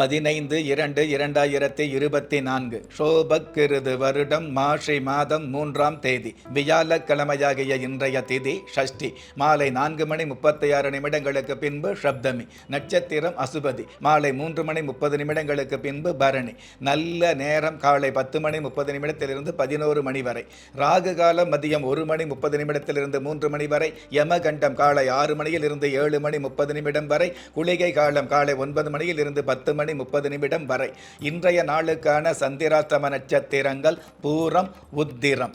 பதினைந்து இரண்டு இரண்டாயிரத்தி இருபத்தி நான்கு ஷோபக்கிருது வருடம் மாஷி மாதம் மூன்றாம் தேதி. வியாழக்கிழமையாகிய இன்றைய திதி ஷஷ்டி. மாலை நான்கு மணி முப்பத்தி ஆறு நிமிடங்களுக்கு பின்பு சப்தமி. நட்சத்திரம் அசுபதி. மாலை மூன்று மணி முப்பது நிமிடங்களுக்கு பின்பு பரணி. நல்ல நேரம் காலை பத்து மணி முப்பது நிமிடத்திலிருந்து பதினோரு மணி வரை. ராகு காலம் மதியம் ஒரு மணி முப்பது நிமிடத்திலிருந்து மூன்று மணி வரை. யமகண்டம் காலை ஆறு மணியில் இருந்து ஏழு மணி முப்பது நிமிடம் வரை. குளிகை காலம் காலை ஒன்பது மணியில் இருந்து பத்து மணி முப்பது நிமிடம் வரை. இன்றைய நாளுக்கான சந்திராத்தம நட்சத்திரங்கள் பூரம் உத்திரம்.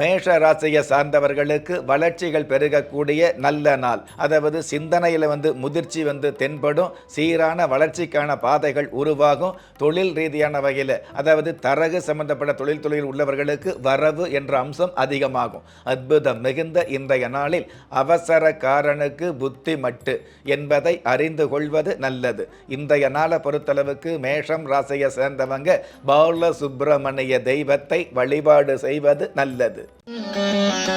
மேஷ ராசியை சார்ந்தவர்களுக்கு வளர்ச்சிகள் பெருகக்கூடிய நல்ல நாள். அதாவது சிந்தனையில் வந்து முதிர்ச்சி வந்து தென்படும். சீரான வளர்ச்சிக்கான பாதைகள் உருவாகும். தொழில் ரீதியான வகையில் அதாவது தரகு சம்பந்தப்பட்ட தொழில் தொழில் உள்ளவர்களுக்கு வரவு என்ற அம்சம் அதிகமாகும். அற்புதம் மிகுந்த இன்றைய நாளில் அவசரக்காரனுக்கு புத்தி மட்டு என்பதை அறிந்து கொள்வது நல்லது. இன்றைய நாளை பொறுத்தளவுக்கு மேஷம் ராசியை சேர்ந்தவங்க பால சுப்பிரமணிய தெய்வத்தை வழிபாடு செய்வது நல்லது. it.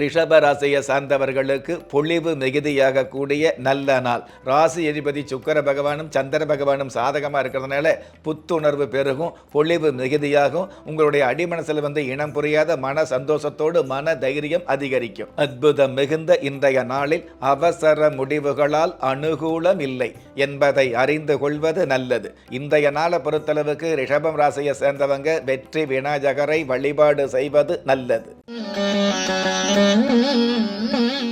ரிஷபராசியை சார்ந்தவர்களுக்கு பொழிவு மிகுதியாக கூடிய நல்ல நாள். ராசி அதிபதி சுக்கர பகவானும் சந்திர பகவானும் சாதகமாக இருக்கிறதுனால புத்துணர்வு பெருகும் பொழிவு மிகுதியாகும். உங்களுடைய அடிமனசில் வந்து இனம் புரியாத மன சந்தோஷத்தோடு மன தைரியம் அதிகரிக்கும். அற்புதம் மிகுந்த இன்றைய நாளில் அவசர முடிவுகளால் அனுகூலம் இல்லை என்பதை அறிந்து கொள்வது நல்லது. இன்றைய நாளை பொறுத்தளவுக்கு ரிஷபம் ராசியை சேர்ந்தவங்க வெற்றி விநாயகரை வழிபாடு செய்வது நல்லது. Thank you.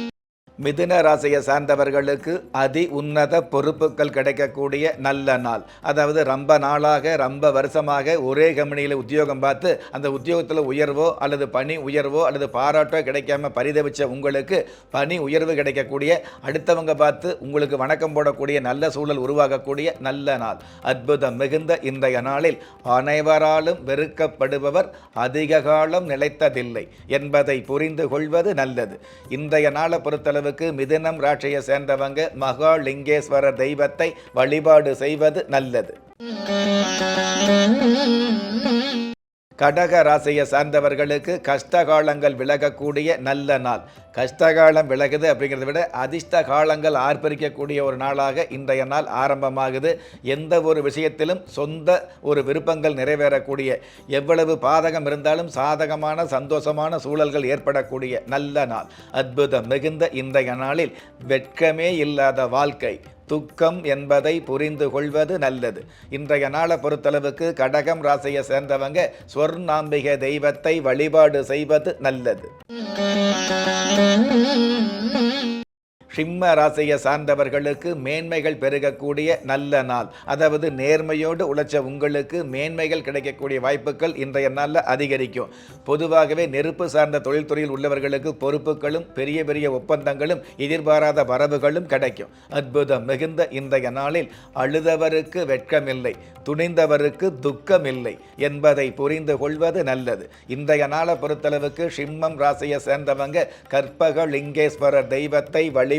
மிதுன ராசியை சார்ந்தவர்களுக்கு அதி உன்னத பொறுப்புகள் கிடைக்கக்கூடிய நல்ல நாள். அதாவது ரொம்ப நாளாக ரொம்ப வருஷமாக ஒரே கம்பெனியில் உத்தியோகம் பார்த்து அந்த உத்தியோகத்தில் உயர்வோ அல்லது பணி உயர்வோ அல்லது பாராட்டோ கிடைக்காம பரிதவிச்ச உங்களுக்கு பணி உயர்வு கிடைக்கக்கூடிய அடுத்தவங்க பார்த்து உங்களுக்கு வணக்கம் போடக்கூடிய நல்ல சூழல் உருவாகக்கூடிய நல்ல நாள். அற்புதம் மிகுந்த இன்றைய நாளில் அனைவராலும் வெறுக்கப்படுபவர் அதிக காலம் நிலைத்ததில்லை என்பதை புரிந்து கொள்வது நல்லது. இன்றைய நாளை பொறுத்தளவு அளவுக்கு மிதுனம் ராட்சியை சேர்ந்தவங்க மகாலிங்கேஸ்வரர் தெய்வத்தை வழிபாடு செய்வது நல்லது. கடக ராசியை சார்ந்தவர்களுக்கு கஷ்டகாலங்கள் விலகக்கூடிய நல்ல நாள். கஷ்டகாலம் விலகுது அப்படிங்கிறத விட அதிர்ஷ்ட காலங்கள் ஆர்ப்பரிக்கக்கூடிய ஒரு நாளாக இன்றைய நாள் ஆரம்பமாகுது. எந்த ஒரு விஷயத்திலும் சொந்த ஒரு விருப்பங்கள் நிறைவேறக்கூடிய எவ்வளவு பாதகம் இருந்தாலும் சாதகமான சந்தோஷமான சூழல்கள் ஏற்படக்கூடிய நல்ல நாள். அற்புதம் மிகுந்த இன்றைய நாளில் வெட்கமே இல்லாத வாழ்க்கை. துக்கம் என்பதை புரிந்து கொள்வது நல்லது. இன்றைய நாளை பொறுத்தளவுக்கு கடகம் ராசியை சேர்ந்தவங்க ஸ்வர்ணாம்பிகை தெய்வத்தை வழிபாடு செய்வது நல்லது. சிம்ம ராசியை சார்ந்தவர்களுக்கு மேன்மைகள் பெருகக்கூடிய நல்ல நாள். அதாவது நேர்மையோடு உழைச்ச உங்களுக்கு மேன்மைகள் கிடைக்கக்கூடிய வாய்ப்புகள் இன்றைய நாளில் அதிகரிக்கும். பொதுவாகவே நெருப்பு சார்ந்த தொழில்துறையில் உள்ளவர்களுக்கு பொறுப்புகளும் பெரிய பெரிய ஒப்பந்தங்களும் எதிர்பாராத வரவுகளும் கிடைக்கும். அற்புதம் மிகுந்த இன்றைய நாளில் அழுதவருக்கு வெட்கமில்லை துணிந்தவருக்கு துக்கமில்லை என்பதை புரிந்து கொள்வது நல்லது. இன்றைய நாளை பொறுத்தளவுக்கு சிம்மம் ராசியை சேர்ந்தவங்க கற்பக லிங்கேஸ்வரர் தெய்வத்தை வழி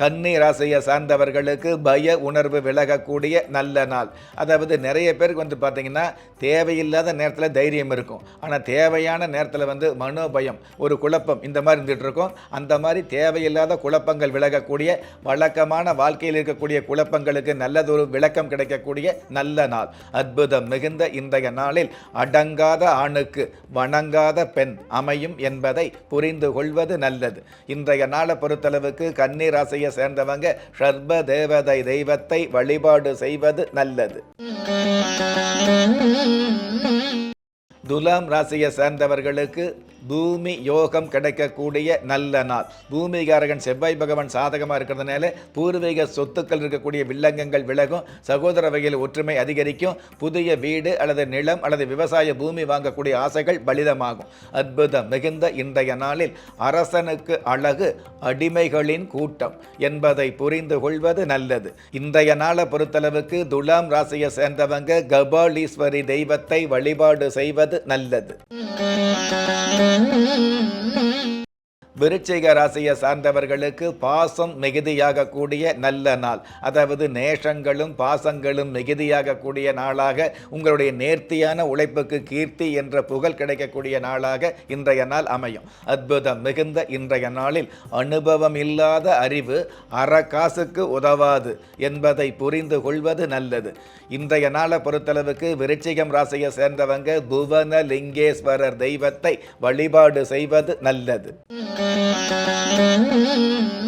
கன்னி ராசியை சார்ந்தவர்களுக்கு பய உணர்வு விலகக்கூடிய நல்ல நாள். அதாவது நிறைய பேருக்கு வந்து பார்த்தீங்கன்னா தேவையில்லாத நேரத்தில் தைரியம் இருக்கும். ஆனால் தேவையான நேரத்தில் வந்து மனோபயம் ஒரு குழப்பம் இந்த மாதிரி இருந்துகிட்டு இருக்கும். அந்த மாதிரி தேவையில்லாத குழப்பங்கள் விலகக்கூடிய வழக்கமான வாழ்க்கையில் இருக்கக்கூடிய குழப்பங்களுக்கு நல்லதொரு விளக்கம் கிடைக்கக்கூடிய நல்ல நாள். அற்புதம் மிகுந்த இன்றைய நாளில் அடங்காத ஆணுக்கு வணங்காத பெண் அமையும் என்பதை புரிந்து கொள்வது நல்லது. இன்றைய நாளை பொறுத்தளவுக்கு கன்னி ராசியை சேர்ந்தவங்க சர்வ தேவதை தெய்வத்தை வழிபாடு செய்வது நல்லது. துலாம் ராசியை சேர்ந்தவர்களுக்கு பூமி யோகம் கிடைக்கக்கூடிய நல்ல நாள். பூமிகாரகன் செவ்வாய் பகவான் சாதகமாக இருக்கிறதுனால பூர்வீக சொத்துக்கள் இருக்கக்கூடிய வில்லங்கங்கள் விலகும் சகோதர வகையில் ஒற்றுமை அதிகரிக்கும் புதிய வீடு அல்லது நிலம் அல்லது விவசாய பூமி வாங்கக்கூடிய ஆசைகள் பலிதமாகும். அற்புதம் மிகுந்த இன்றைய நாளில் அரசனுக்கு அழகு அடிமைகளின் கூட்டம் என்பதை புரிந்து கொள்வது நல்லது. இன்றைய நாளை பொறுத்தளவுக்கு துலாம் ராசியை சேர்ந்தவங்க கபாலீஸ்வரி தெய்வத்தை வழிபாடு செய்வது நல்லது. Mm-hmm. விருச்சிக ராசியை சார்ந்தவர்களுக்கு பாசம் மிகுதியாகக்கூடிய நல்ல நாள். அதாவது நேஷங்களும் பாசங்களும் மிகுதியாகக்கூடிய நாளாக உங்களுடைய நேர்த்தியான உழைப்புக்கு கீர்த்தி என்ற புகழ் கிடைக்கக்கூடிய நாளாக இன்றைய நாள் அமையும். அற்புதம் மிகுந்த இன்றைய நாளில் அனுபவம் இல்லாத அறிவு அறக்காசுக்கு உதவாது என்பதை புரிந்து கொள்வது நல்லது. இன்றைய நாளை பொறுத்தளவுக்கு விருச்சிகம் ராசியை சேர்ந்தவங்க புவன லிங்கேஸ்வரர் தெய்வத்தை வழிபாடு செய்வது நல்லது. Thank you.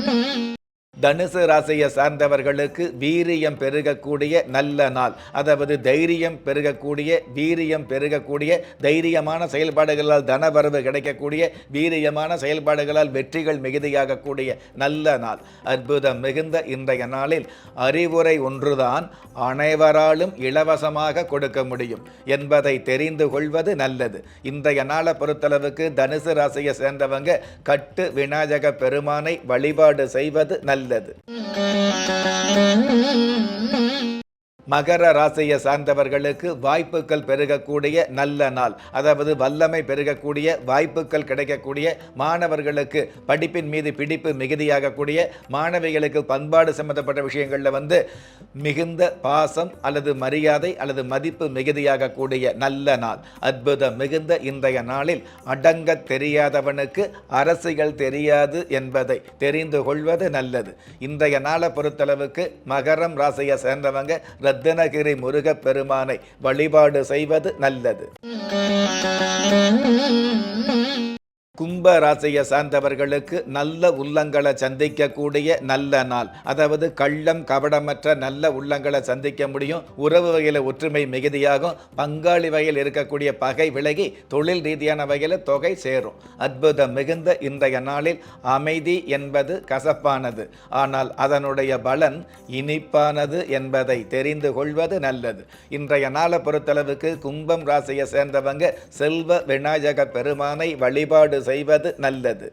தனுசு ராசியை சார்ந்தவர்களுக்கு வீரியம் பெருகக்கூடிய நல்ல நாள். அதாவது தைரியம் பெருகக்கூடிய வீரியம் பெருகக்கூடிய தைரியமான செயல்பாடுகளால் தனவரவு கிடைக்கக்கூடிய வீரியமான செயல்பாடுகளால் வெற்றிகள் மிகுதியாகக்கூடிய நல்ல நாள். அற்புதம் மிகுந்த இன்றைய நாளில் அறிவுரை ஒன்றுதான் அனைவராலும் இலவசமாக கொடுக்க முடியும் என்பதை தெரிந்து கொள்வது நல்லது. இன்றைய நாளை பொறுத்தளவுக்கு தனுசு ராசியை சேர்ந்தவங்க கட்டு விநாயக பெருமானை வழிபாடு செய்வது நல்லது. நல்லது. மகர ராசியை சார்ந்தவர்களுக்கு வாய்ப்புகள் பெருகக்கூடிய நல்ல நாள். அதாவது வல்லமை பெருகக்கூடிய வாய்ப்புகள் கிடைக்கக்கூடிய மாணவர்களுக்கு படிப்பின் மீது பிடிப்பு மிகுதியாகக்கூடிய மாணவிகளுக்கு பண்பாடு சம்பந்தப்பட்ட விஷயங்களில் வந்து மிகுந்த பாசம் அல்லது மரியாதை அல்லது மதிப்பு மிகுதியாகக்கூடிய நல்ல நாள். அற்புதம் மிகுந்த இன்றைய நாளில் அடங்க தெரியாதவனுக்கு அரசியல் தெரியாது என்பதை தெரிந்து கொள்வது நல்லது. இன்றைய நாளை பொறுத்தளவுக்கு மகரம் ராசியை சேர்ந்தவங்க ரத்தினகிரி முருகப் பெருமானை வழிபாடு செய்வது நல்லது. கும்ப ராசியை சார்ந்தவர்களுக்கு நல்ல உள்ளங்களை சந்திக்கக்கூடிய நல்ல நாள். அதாவது கள்ளம் கபடமற்ற நல்ல உள்ளங்களை சந்திக்க முடியும். உறவு வகையில் ஒற்றுமை மிகுதியாகும். பங்காளி வகையில் இருக்கக்கூடிய பகை விலகி தொழில் ரீதியான வகையில் தொகை சேரும். அற்புதம் மிகுந்த இன்றைய நாளில் அமைதி என்பது கசப்பானது. ஆனால் அதனுடைய பலன் இனிப்பானது என்பதை தெரிந்து கொள்வது நல்லது. இன்றைய நாளை பொறுத்தளவுக்கு கும்பம் ராசியை சேர்ந்தவங்க செல்வ விநாயக பெருமானை வழிபாடு செய்வது நல்லது.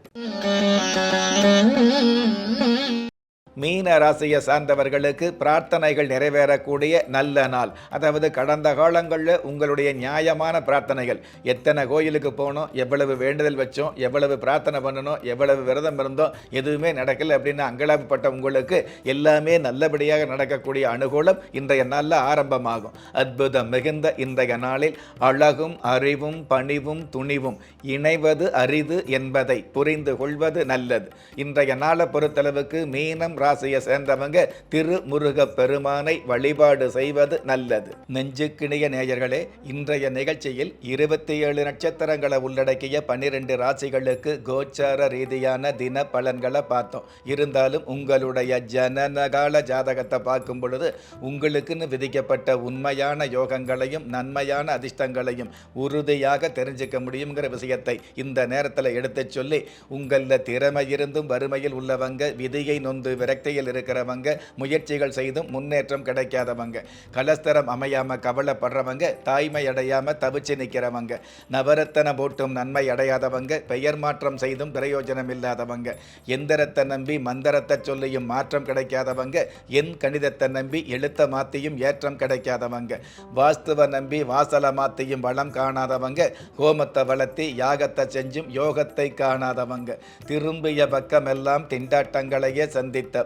மீன ராசியை சார்ந்தவர்களுக்கு பிரார்த்தனைகள் நிறைவேறக்கூடிய நல்ல நாள். அதாவது கடந்த காலங்களில் உங்களுடைய நியாயமான பிரார்த்தனைகள். எத்தனை கோயிலுக்கு போனோம் எவ்வளவு வேண்டுதல் வச்சோம் எவ்வளவு பிரார்த்தனை பண்ணணும் எவ்வளவு விரதம் இருந்தோம் எதுவுமே நடக்கலை அப்படின்னு அங்கலாப்பட்ட உங்களுக்கு எல்லாமே நல்லபடியாக நடக்கக்கூடிய அனுகூலம் இன்றைய நாளில் ஆரம்பமாகும். அற்புதம் மிகுந்த இன்றைய நாளில் அழகும் அறிவும் பணிவும் துணிவும் இணைவது அரிது என்பதை புரிந்து கொள்வது நல்லது. இன்றைய நாளை பொறுத்தளவுக்கு மீனம் ராசியை சேர்ந்தவங்க திருமுருக பெருமானை வழிபாடு செய்வது நல்லது. நெஞ்சுக்கிணிய நேயர்களே இன்றைய நிகழ்ச்சியில் இருபத்தி ஏழு நட்சத்திரங்களை உள்ளடக்கிய பன்னிரெண்டு ராசிகளுக்கு கோச்சார ரீதியான தின பலன்களை பார்த்தோம். இருந்தாலும் உங்களுடைய ஜனனகால ஜாதகத்தை பார்க்கும் பொழுது உங்களுக்குன்னு விதிக்கப்பட்ட உண்மையான யோகங்களையும் நன்மையான அதிர்ஷ்டங்களையும் உறுதியாக தெரிஞ்சுக்க முடியுங்கிற விஷயத்தை இந்த நேரத்தில் எடுத்துச் சொல்லி உங்களில் திறமை இருந்தும் வறுமையில் உள்ளவங்க விதியை நொந்து மெத்தையில் இருக்கிறவங்க முயற்சிகள் செய்தும் முன்னேற்றம் கிடைக்காதவங்க. கலஸ்தரம் அமையாமல் கவலைப்படுறவங்க தாய்மை அடையாம தவிச்சு நிற்கிறவங்க நவரத்தன போட்டும் நன்மை அடையாதவங்க பெயர் மாற்றம் செய்தும் பிரயோஜனம் இல்லாதவங்க. எந்திரத்தை நம்பி மந்திரத்தை சொல்லியும் மாற்றம் கிடைக்காதவங்க என் கணிதத்தை நம்பி எழுத்த மாத்தியும் ஏற்றம் கிடைக்காதவங்க. வாஸ்துவ நம்பி வாசலை மாத்தியும் வளம் காணாதவங்க ஹோமத்தை வளர்த்தி யாகத்தை செஞ்சும் யோகத்தை காணாதவங்க. திரும்பிய பக்கமெல்லாம் திண்டாட்டங்களையே சந்தித்த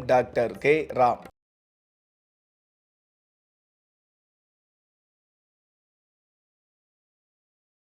டாக்டர் கே ராம்.